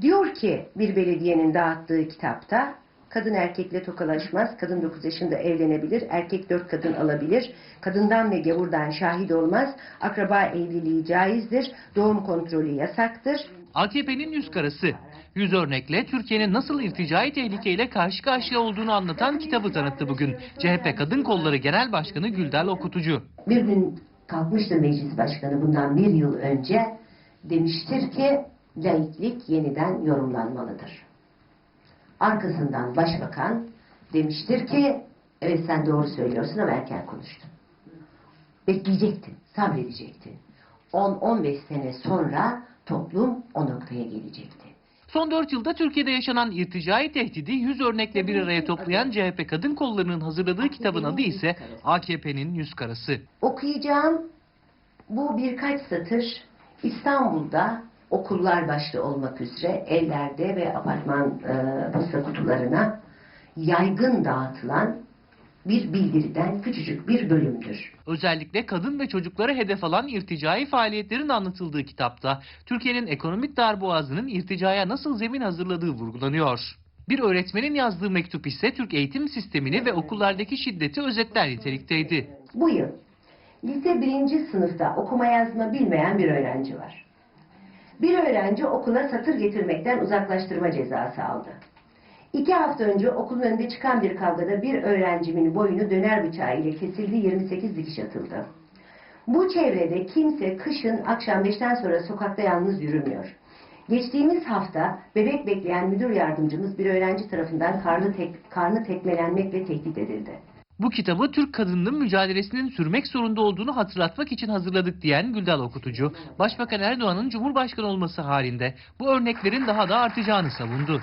Diyor ki bir belediyenin dağıttığı kitapta kadın erkekle tokalaşmaz, kadın 9 yaşında evlenebilir, erkek 4 kadın alabilir, kadından ve gavurdan şahit olmaz, akraba evliliği caizdir, doğum kontrolü yasaktır. AKP'nin yüz karası. Yüz örnekle Türkiye'nin nasıl irticai tehlikeyle karşı karşıya olduğunu anlatan kitabı tanıttı bugün. CHP Kadın Kolları Genel Başkanı Güldal Okutucu. Bir gün kalkmıştır meclis başkanı bundan bir yıl önce demiştir ki laiklik yeniden yorumlanmalıdır. Arkasından başbakan demiştir ki evet sen doğru söylüyorsun ama erken konuştun. Bekleyecektin, sabredecektin. 10-15 sene sonra toplum o noktaya gelecekti. Son 4 yılda Türkiye'de yaşanan irticai tehdidi yüz örnekle bir araya toplayan CHP Kadın Kolları'nın hazırladığı kitabın adı ise AKP'nin yüz karası. Okuyacağım bu birkaç satır İstanbul'da okullar başta olmak üzere evlerde ve apartman e, posta kutularına yaygın dağıtılan bir bildiriden küçücük bir bölümdür. Özellikle kadın ve çocuklara hedef alan irticai faaliyetlerin anlatıldığı kitapta Türkiye'nin ekonomik darboğazının irticaya nasıl zemin hazırladığı vurgulanıyor. Bir öğretmenin yazdığı mektup ise Türk eğitim sistemini ve okullardaki şiddeti özetler nitelikteydi. Bu yıl lise birinci sınıfta okuma yazma bilmeyen bir öğrenci var. Bir öğrenci okula satır getirmekten uzaklaştırma cezası aldı. İki hafta önce okulun önünde çıkan bir kavgada bir öğrencimin boynu döner bıçağı ile kesildi 28 dikiş atıldı. Bu çevrede kimse kışın akşam 5'ten sonra sokakta yalnız yürümüyor. Geçtiğimiz hafta bebek bekleyen müdür yardımcımız bir öğrenci tarafından karnı, tek, karnı tekmelenmekle tehdit edildi. Bu kitabı Türk kadınının mücadelesinin sürmek zorunda olduğunu hatırlatmak için hazırladık diyen Güldal Okutucu, Başbakan Erdoğan'ın Cumhurbaşkanı olması halinde bu örneklerin daha da artacağını savundu.